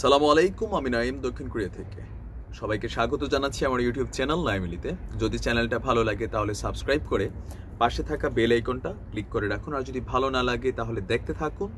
সালামু আলাইকুম আমি নাইম দক্ষিণ কোরিয়া থেকে। সবাইকে স্বাগত জানাচ্ছি আমার ইউটিউব চ্যানেল নাইমিলিতে যদি চ্যানেলটা ভালো লাগে তাহলে সাবস্ক্রাইব করে পাশে থাকা বেল আইকনটা ক্লিক করে রাখুন। আর যদি ভালো না লাগে তাহলে দেখতে থাকুন।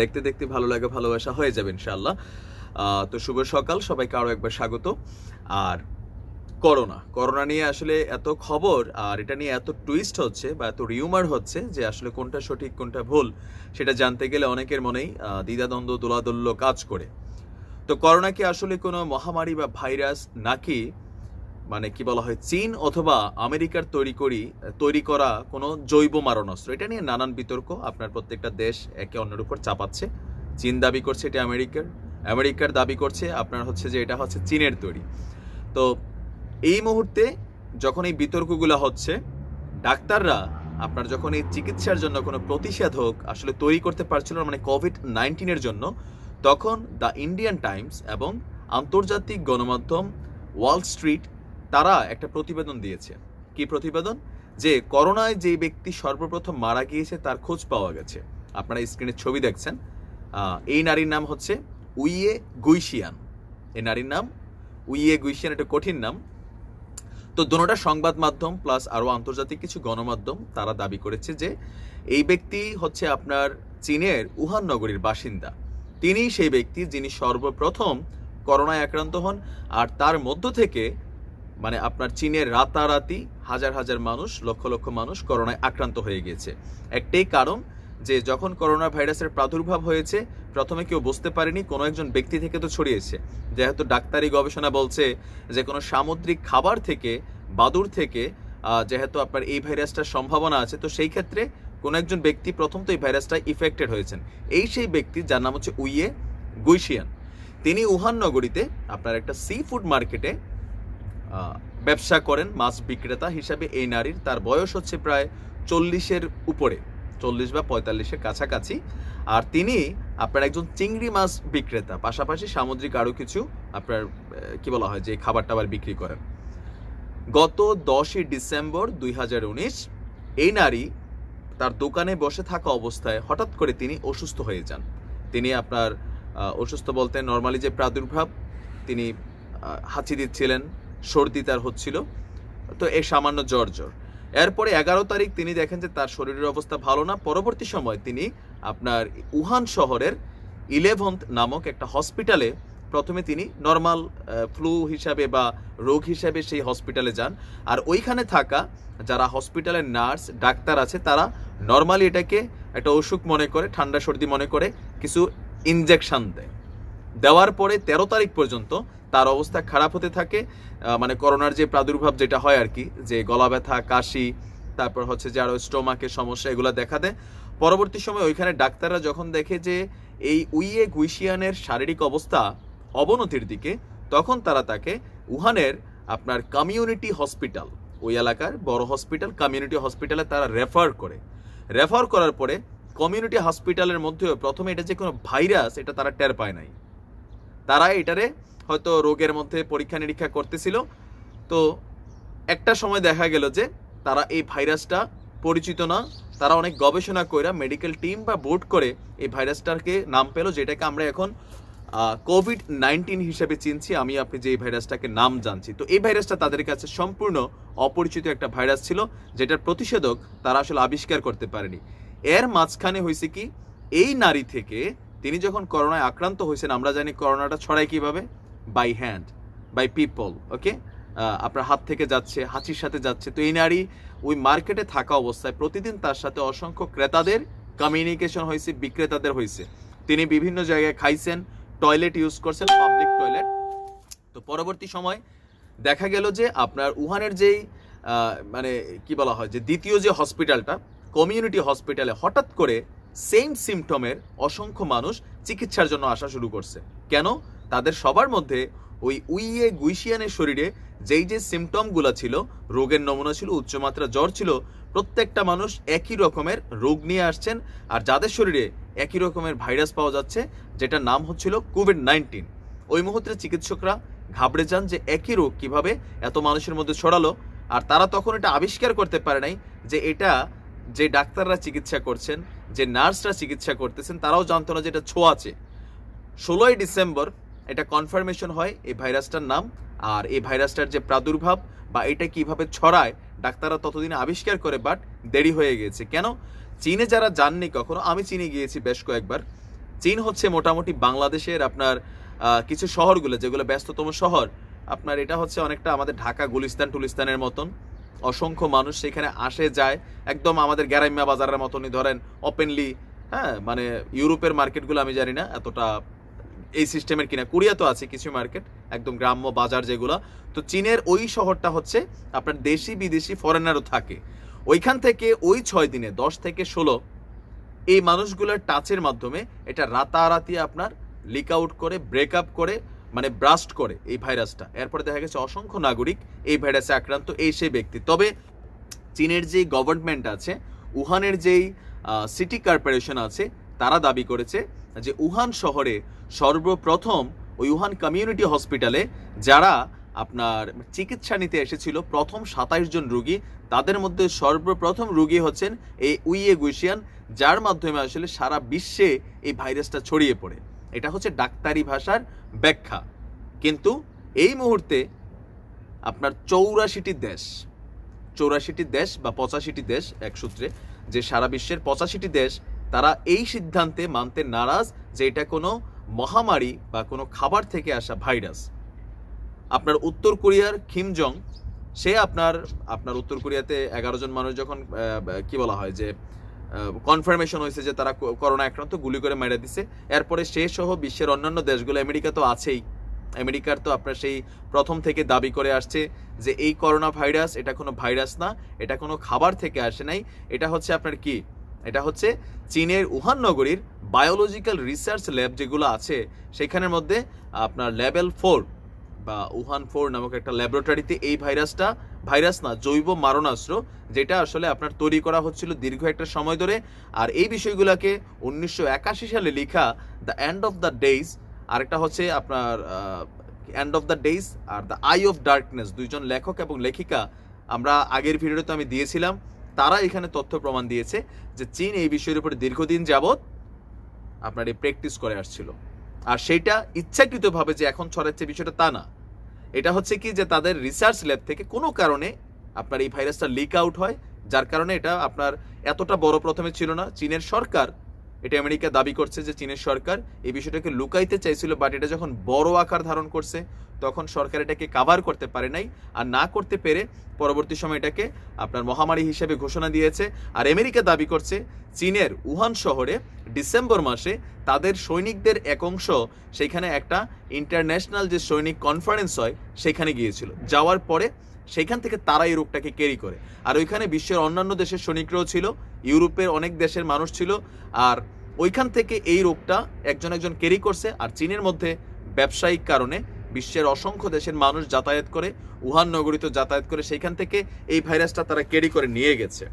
দেখতে দেখতে ভালো লাগে ভালোবাসা হয়ে যাবে ইনশাআল্লাহ। আহ, তো শুভ সকাল সবাইকে আরও একবার স্বাগত। আর করোনা করোনা নিয়ে আসলে এত খবর আর এটা নিয়ে এত টুইস্ট হচ্ছে বা এত রিউমার হচ্ছে যে আসলে কোনটা সঠিক কোনটা ভুল সেটা জানতে গেলে অনেকের মনেই দ্বিধাদ্বন্দ্ব দোলাদল্য কাজ করে। তো করোনা কি আসলে কোনো মহামারী বা ভাইরাস নাকি মানে কি বলা হয়, চীন অথবা আমেরিকার তৈরি করি, তৈরি করা কোনো জৈব মারণাস্ত্র? এটা নিয়ে নানান বিতর্ক আপনার প্রত্যেকটা দেশ একে অন্যের উপর চাপাচ্ছে। চীন দাবি করছে এটা আমেরিকার আমেরিকার দাবি করছে আপনার হচ্ছে যে এটা হচ্ছে চীনের তৈরি। তো এই মুহূর্তে যখন এই বিতর্কগুলো হচ্ছে, ডাক্তাররা আপনার যখন এই চিকিৎসার জন্য কোনো প্রতিষেধক আসলে তৈরি করতে পারছিল না মানে কোভিড নাইন্টিনের জন্য তখন দ্য ইন্ডিয়ান টাইমস এবং আন্তর্জাতিক গণমাধ্যম ওয়াল স্ট্রিট, তারা একটা প্রতিবেদন দিয়েছে। কি প্রতিবেদন? যে করোনায় যে ব্যক্তি সর্বপ্রথম মারা গিয়েছে, তার খোঁজ পাওয়া গেছে। আপনারা স্ক্রিনে ছবি দেখছেন। এই নারীর নাম হচ্ছে উইয়ে গুইশিয়ান। এই নারীর নাম, উইয়ে গুইশিয়ান একটা কঠিন নাম। তো দোনোটা সংবাদ মাধ্যম প্লাস আরও আন্তর্জাতিক কিছু গণমাধ্যম, তারা দাবি করেছে যে এই ব্যক্তি হচ্ছে আপনার চীনের উহান নগরীর বাসিন্দা। তিনি সেই ব্যক্তি যিনি সর্বপ্রথম করোনায় আক্রান্ত হন, আর তার মধ্য থেকে মানে আপনার চীনের রাতারাতি হাজার হাজার মানুষ, লক্ষ লক্ষ মানুষ করোনায় আক্রান্ত হয়ে গিয়েছে। একটাই কারণ যে যখন করোনা ভাইরাসের প্রাদুর্ভাব হয়েছে, প্রথমে কেউ বুঝতে পারেনি, কোনো একজন ব্যক্তি থেকে তো ছড়িয়েছে। যেহেতু ডাক্তারি গবেষণা বলছে যে কোনো সামুদ্রিক খাবার থেকে বাদুর থেকে যেহেতু আপনার এই ভাইরাসটার সম্ভাবনা আছে, তো সেই ক্ষেত্রে কোনো একজন ব্যক্তি প্রথম তো এই ভাইরাসটা ইফেক্টেড হয়েছেন। এই সেই ব্যক্তি যার নাম হচ্ছে উইয়ে গুইশিয়ান। তিনি উহান নগরীতে আপনার একটা সি ফুড মার্কেটে ব্যবসা করেন, মাছ বিক্রেতা হিসাবে এই নারীর। তার বয়স হচ্ছে প্রায় চল্লিশের উপরে, চল্লিশ বা পঁয়তাল্লিশের কাছাকাছি। আর তিনি আপনার একজন চিংড়ি মাছ বিক্রেতা, পাশাপাশি সামুদ্রিক আরও কিছু আপনার কি বলা হয় যে খাবার টাবার বিক্রি করেন। গত দশই ডিসেম্বর দুই হাজার উনিশ এই নারী তার দোকানে বসে থাকা অবস্থায় হঠাৎ করে তিনি অসুস্থ হয়ে যান। তিনি আপনার অসুস্থ বলতে নর্মালি যে প্রাদুর্ভাব, তিনি হাঁচি দিচ্ছিলেন, সর্দি তার হচ্ছিল, তো এই সামান্য জ্বর জ্বর। এরপরে এগারো তারিখ তিনি দেখেন যে তার শরীরের অবস্থা ভালো না, পরবর্তী সময় তিনি আপনার উহান শহরের ইলেভেন্থ নামক একটা হসপিটালে প্রথমে তিনি নর্মাল ফ্লু হিসাবে বা রোগ হিসাবে সেই হসপিটালে যান। আর ওইখানে থাকা যারা হসপিটালের নার্স ডাক্তার আছে, তারা নর্মালি এটাকে একটা অসুখ মনে করে, ঠান্ডা সর্দি মনে করে, কিছু ইনজেকশন দেয়। দেওয়ার পরে তেরো তারিখ পর্যন্ত তার অবস্থা খারাপ হতে থাকে। মানে করোনার যে প্রাদুর্ভাব যেটা হয় আর কি, যে গলা ব্যথা, কাশি, তারপর হচ্ছে যে আরও স্টোমাকের সমস্যা, এগুলো দেখা দেয়। পরবর্তী সময় ওইখানে ডাক্তাররা যখন দেখে যে এই উইয়ে গুইশিয়ানের শারীরিক অবস্থা অবনতির দিকে, তখন তারা তাকে উহানের আপনার কমিউনিটি হসপিটাল ওই এলাকার বড় হসপিটাল কমিউনিটি হসপিটালে তারা রেফার করে। রেফার করার পরে কমিউনিটি হসপিটালের মধ্যেও প্রথমে এটা যে কোনো ভাইরাস এটা তারা টের পায় নাই। তারা এটারে হয়তো রোগের মধ্যে পরীক্ষা নিরীক্ষা করতেছিল। তো একটা সময় দেখা গেল যে তারা এই ভাইরাসটা পরিচিত না, তারা অনেক গবেষণা কইরা মেডিকেল টিম বা বোর্ড করে এই ভাইরাসটাকে নাম পেল, যেটাকে আমরা এখন কোভিড নাইন্টিন হিসেবে চিনছি, আমি, আপনি যে এই ভাইরাসটাকে নাম জানছি। তো এই ভাইরাসটা তাদের কাছে সম্পূর্ণ অপরিচিত একটা ভাইরাস ছিল, যেটার প্রতিষেধক তারা আসলে আবিষ্কার করতে পারেনি। এর মাঝখানে হয়েছে কি, এই নারী থেকে তিনি যখন করোনায় আক্রান্ত হয়েছেন, আমরা জানি করোনাটা ছড়ায় কীভাবে? By hand by people okay আপনার হাত থেকে যাচ্ছে, হাঁচির সাথে যাচ্ছে। তো এই নারী ওই মার্কেটে থাকা অবস্থায় প্রতিদিন তার সাথে অসংখ্য ক্রেতাদের কমিউনিকেশন হয়েছে, বিক্রেতাদের হয়েছে। তিনি বিভিন্ন জায়গায় খাইছেন টয়লেট ইউজ করছেন, পাবলিক টয়লেট। তো পরবর্তী সময় দেখা গেল যে আপনার উহানের যেই মানে কি বলা হয়, যে দ্বিতীয় যে হসপিটালটা, কমিউনিটি হসপিটালে হঠাৎ করে সেম সিমটমের অসংখ্য মানুষ চিকিৎসার জন্য আসা শুরু করছে। কেন? তাদের সবার মধ্যে ওই উইয়ে গুইশিয়ানের শরীরে যেই যে সিমটমগুলো ছিল, রোগের নমুনা ছিল, উচ্চমাত্রা জ্বর ছিল, প্রত্যেকটা মানুষ একই রকমের রোগ নিয়ে আসছেন, আর যাদের শরীরে একই রকমের ভাইরাস পাওয়া যাচ্ছে, যেটার নাম হচ্ছিল কোভিড নাইন্টিন ওই মুহূর্তে চিকিৎসকরা ঘাবড়ে যান যে একই রোগ কীভাবে এত মানুষের মধ্যে ছড়ালো, আর তারা তখন এটা আবিষ্কার করতে পারে নাই যে এটা যে ডাক্তাররা চিকিৎসা করছেন, যে নার্সরা চিকিৎসা করতেছেন, তারাও জানতো না যে এটা ছোঁয়াচে ষোলোই ডিসেম্বর এটা কনফার্মেশন হয় এই ভাইরাসটার নাম, আর এই ভাইরাসটার যে প্রাদুর্ভাব বা এটা কীভাবে ছড়ায়, ডাক্তাররা ততদিনে আবিষ্কার করে বাট দেরি হয়ে গেছে। কেন? চীনে যারা যাননি কখনো, আমি চীনে গিয়েছি বেশ কয়েকবার। চীন হচ্ছে মোটামুটি বাংলাদেশের আপনার কিছু শহরগুলো যেগুলো ব্যস্ততম শহর। আপনার এটা হচ্ছে অনেকটা আমাদের ঢাকা গুলিস্তান টুলিস্তানের মতন। অসংখ্য মানুষ সেখানে আসে, যায়। একদম আমাদের গ্যারাইম্যা বাজারের মতনই। ধরেন ওপেনলি হ্যাঁ মানে ইউরোপের মার্কেটগুলো আমি জানি না এতটা এই সিস্টেমের কিনা। কোরিয়া তো আছে কিছু মার্কেট, একদম গ্রাম্য বাজার যেগুলো। তো চীনের ওই শহরটা হচ্ছে আপনার দেশি বিদেশি ফরেনারও থাকে। ওইখান থেকে ওই ছয় দিনে, দশ থেকে ষোলো, এই মানুষগুলোর টাচের মাধ্যমে এটা রাতারাতি আপনার লিক আউট করে ব্রেকআপ করে মানে ব্রাস্ট করে এই ভাইরাসটা। এরপরে দেখা গেছে অসংখ্য নাগরিক এই ভাইরাসে আক্রান্ত এই সেই ব্যক্তি। তবে চীনের যে গভর্নমেন্ট আছে, উহানের যেই সিটি কর্পোরেশন আছে, তারা দাবি করেছে যে উহান শহরে সর্বপ্রথম ওই উহান কমিউনিটি হসপিটালে যারা আপনার চিকিৎসা নিতে এসেছিল, প্রথম সাতাইশ জন রুগী তাদের মধ্যে সর্বপ্রথম রুগী হচ্ছেন এই উইয়ে গুইশিয়ান যার মাধ্যমে আসলে সারা বিশ্বে এই ভাইরাসটা ছড়িয়ে পড়ে। এটা হচ্ছে ডাক্তারি ভাষার ব্যাখ্যা। কিন্তু এই মুহূর্তে আপনার চৌরাশিটি দেশ চৌরাশিটি দেশ বা পঁচাশিটি দেশ এক সূত্রে, যে সারা বিশ্বের পঁচাশিটি দেশ, তারা এই সিদ্ধান্তে মানতে নারাজ যে এটা কোনো মহামারী বা কোনো খাবার থেকে আসা ভাইরাস। আপনার উত্তর কোরিয়ার খিমজং সে আপনার আপনার উত্তর কোরিয়াতে এগারো জন মানুষ যখন কি বলা হয় যে কনফার্মেশন হয়েছে যে তারা করোনা আক্রান্ত, গুলি করে মেরে দিছে। এরপরে সে সহ বিশ্বের অন্যান্য দেশগুলো, আমেরিকা তো আছেই। আমেরিকার তো আপনার সেই প্রথম থেকে দাবি করে আসছে যে, এই করোনা ভাইরাস, এটা কোনো ভাইরাস না, এটা কোনো খাবার থেকে আসে নাই। এটা হচ্ছে আপনার কি? এটা হচ্ছে চীনের উহান নগরীর বায়োলজিক্যাল রিসার্চ ল্যাব যেগুলো আছে, সেখানের মধ্যে আপনার লেভেল ফোর বা উহান ফোর নামক একটা ল্যাবরেটরিতে এই ভাইরাসটা, ভাইরাস না, জৈব মারণাস্ত্র, যেটা আসলে আপনার তৈরি করা হচ্ছিল দীর্ঘ একটা সময় ধরে। আর এই বিষয়গুলোকে উনিশশো একাশি সালে লেখা the end of the days আরেকটা হচ্ছে আপনার এন্ড অফ দ্য ডেইজ আর দ্য আই অফ ডার্কনেস দুইজন লেখক এবং লেখিকা। আমরা আগের ভিডিওতে আমি দিয়েছিলাম, তারা এখানে তথ্য প্রমাণ দিয়েছে যে চীন এই বিষয়ের উপরে দীর্ঘদিন যাবৎ আপনার এই প্র্যাকটিস করে আসছিল। আর সেইটা ইচ্ছাকৃতভাবে যে এখন ছড়াচ্ছে বিষয়টা তা না। এটা হচ্ছে কি যে তাদের রিসার্চ ল্যাব থেকে কোনো কারণে আপনার এই ভাইরাসটা লিক আউট হয়, যার কারণে এটা আপনার এতটা বড় প্রথমে ছিল না। চীনের সরকার এটা আমেরিকা দাবি করছে যে চীনের সরকার এই বিষয়টাকে লুকাইতে চাইছিল বাট এটা যখন বড় আকার ধারণ করছে, তখন সরকার এটাকে কাভার করতে পারে নাই আর না করতে পেরে পরবর্তী সময় এটাকে আপনার মহামারী হিসেবে ঘোষণা দিয়েছে। আর আমেরিকা দাবি করছে চীনের উহান শহরে ডিসেম্বর মাসে তাদের সৈনিকদের এক অংশ, সেখানে একটা ইন্টারন্যাশনাল যে সৈনিক কনফারেন্স হয়, সেখানে গিয়েছিল। যাওয়ার পরে সেখান থেকে তারা এই রোগটাকে ক্যারি করে। আর ওইখানে বিশ্বের অন্যান্য দেশের সৈনিকরাও ছিল, ইউরোপের অনেক দেশের মানুষ ছিল, আর ওইখান থেকে এই রোগটা একজন একজন ক্যারি করছে, আর চীনের মধ্যে ব্যবসায়িক কারণে বিশ্বের অসংখ্য দেশের মানুষ যাতায়াত করে, উহান নগরীতে যাতায়াত করে সেইখান থেকে এই ভাইরাসটা তারা ক্যারি করে নিয়ে গেছে।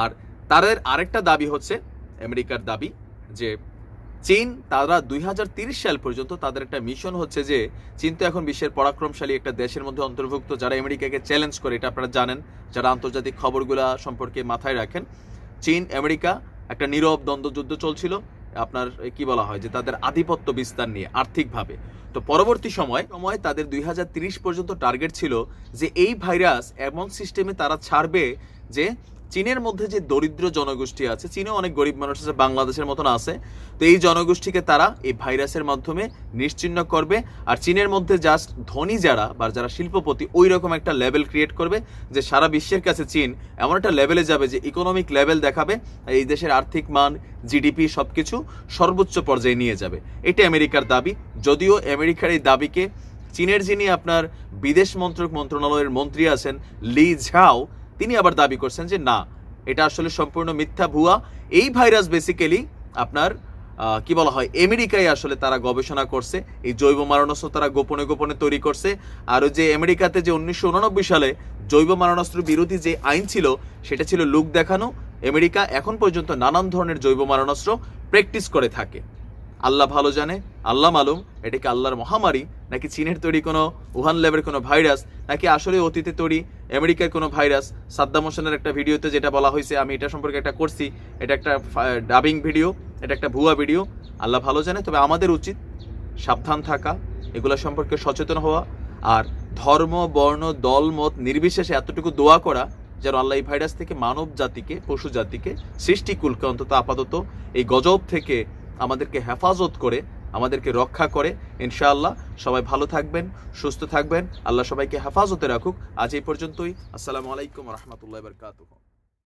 আর তাদের আরেকটা দাবি হচ্ছে, আমেরিকার দাবি, যে চীন, তারা দুই সাল পর্যন্ত তাদের একটা মিশন হচ্ছে যে, চীন তো এখন বিশ্বের পরাক্রমশালী একটা দেশের মধ্যে অন্তর্ভুক্ত যারা আমেরিকাকে চ্যালেঞ্জ করে, এটা আপনারা জানেন, যারা আন্তর্জাতিক খবরগুলা সম্পর্কে মাথায় রাখেন। চীন, আমেরিকা একটা নীরব দ্বন্দ্বযুদ্ধ চলছিল, আপনার কি বলা হয় যে, তাদের আধিপত্য বিস্তার নিয়ে, আর্থিকভাবে। তো পরবর্তী সময় সময় তাদের দুই পর্যন্ত টার্গেট ছিল যে, এই ভাইরাস এমন সিস্টেমে তারা ছাড়বে যে চীনের মধ্যে যে দরিদ্র জনগোষ্ঠী আছে, চীনেও অনেক গরিব মানুষ আছে, বাংলাদেশের মতন আছে, তো এই জনগোষ্ঠীকে তারা এই ভাইরাসের মাধ্যমে নিশ্চিহ্ন করবে। আর চীনের মধ্যে জাস্ট ধনী যারা বা যারা শিল্পপতি ওই রকম একটা লেভেল ক্রিয়েট করবে যে সারা বিশ্বের কাছে চীন এমন একটা লেভেলে যাবে যে ইকোনমিক লেভেল দেখাবে এই দেশের আর্থিক মান জিডিপি সবকিছু সর্বোচ্চ পর্যায়ে নিয়ে যাবে। এটা আমেরিকার দাবি। যদিও আমেরিকার এই দাবিকে চীনের যিনি আপনার বিদেশ মন্ত্রক মন্ত্রণালয়ের মন্ত্রী আছেন লি ঝাও তিনি আবার দাবি করছেন যে না, এটা আসলে সম্পূর্ণ মিথ্যা ভুয়া। এই ভাইরাস বেসিক্যালি আপনার কি বলা হয়, আমেরিকায় আসলে তারা গবেষণা করছে, এই জৈব মারণাস্ত্র তারা গোপনে গোপনে তৈরি করছে। আর যে আমেরিকাতে যে উনিশশো উননব্বই সালে জৈব মারণাস্ত্র বিরোধী যে আইন ছিল, সেটা ছিল লুক দেখানো। আমেরিকা এখন পর্যন্ত নানান ধরনের জৈব মারণাস্ত্র প্র্যাকটিস করে থাকে। আল্লাহ ভালো জানে, আল্লাহ মালুম, এটা কি আল্লাহর মহামারী, নাকি চীনের তৈরি কোনো উহান ল্যাবের কোনো ভাইরাস, নাকি আসলে অতীতে তৈরি আমেরিকার কোনো ভাইরাস, সাদ্দাম হোসেনের একটা ভিডিওতে যেটা বলা হয়েছে, আমি এটা সম্পর্কে একটা করছি, এটা একটা ডাবিং ভিডিও এটা একটা ভুয়া ভিডিও আল্লাহ ভালো জানে, তবে আমাদের উচিত সাবধান থাকা, এগুলো সম্পর্কে সচেতন হওয়া, আর ধর্ম, বর্ণ, দল, মত নির্বিশেষে এতটুকু দোয়া করা যেন আল্লাহ এই ভাইরাস থেকে মানব জাতিকে, পশু জাতিকে সৃষ্টিকুলকে অন্তত আপাতত এই গজব থেকে আমাদেরকে হেফাজত করে আমাদেরকে রক্ষা করে। ইনশাআল্লাহ সবাই ভালো থাকবেন, সুস্থ থাকবেন। আল্লাহ সবাইকে হেফাজতে রাখুক। আজ এই পর্যন্তই। আসসালামু আলাইকুম রহমতুল্লাহ বরকাতুহ।